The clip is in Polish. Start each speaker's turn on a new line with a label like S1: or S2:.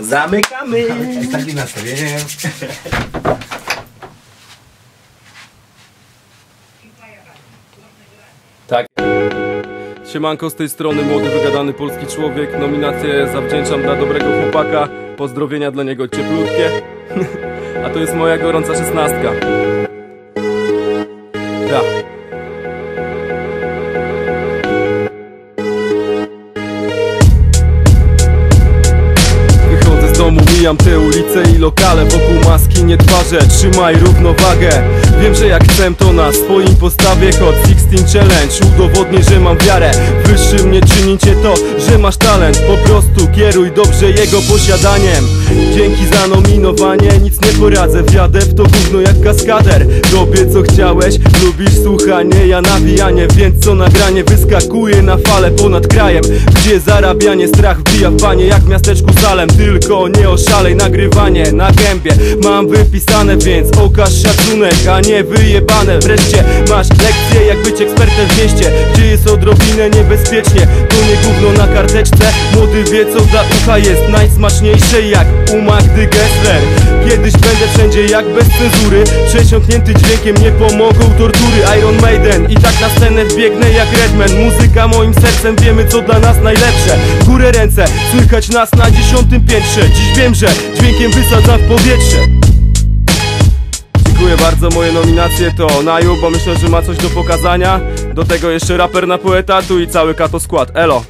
S1: Zamykamy!
S2: Z takim nastawieniem.
S3: Tak. Siemanko, z tej strony młody, wygadany polski człowiek. Nominację zawdzięczam dla dobrego chłopaka. Pozdrowienia dla niego cieplutkie. A to jest moja gorąca szesnastka. Ja. Wychodzę z domu, mijam te ulice i lokale Wokół maski nie twarze, trzymaj równowagę Wiem, że jak chcę to na swoim postawie Hot 16 Challenge Udowodnię, że mam wiarę. Wyższym nie czyni cię to, że masz talent. Po prostu kieruj dobrze jego posiadaniem. Dzięki za nominowanie, nic nie poradzę. Wjadę w to gówno jak kaskader. Robię co chciałeś, lubisz słuchanie Ja nawijanie, więc co nagranie? Wyskakuje na fale ponad krajem Gdzie zarabianie, strach wbija w Jak w miasteczku Salem, tylko nie oszalej Nagrywanie na gębie. Mam wypisane Więc okaż szacunek, a nie wyjebane. Wreszcie masz lekcję jak być ekspertem w mieście Gdzie jest odrobinę niebezpiecznie. To nie gówno na karteczce. Młody wie co dla ucha jest najsmaczniejsze Jak u Magdy Gessler. Kiedyś będę wszędzie jak bez cenzury Przesiąknięty dźwiękiem nie pomogą tortury. Iron Maiden i tak na scenę wbiegnę jak Redman. Muzyka moim sercem wiemy co dla nas najlepsze. Górę ręce, słychać nas na dziesiątym piętrze. Dziś wiem, że dźwiękiem wysadzam w powietrze Dziękuję bardzo, moje nominacje to Naju, bo myślę, że ma coś do pokazania. Do tego jeszcze raper na poetatu i cały kato skład, elo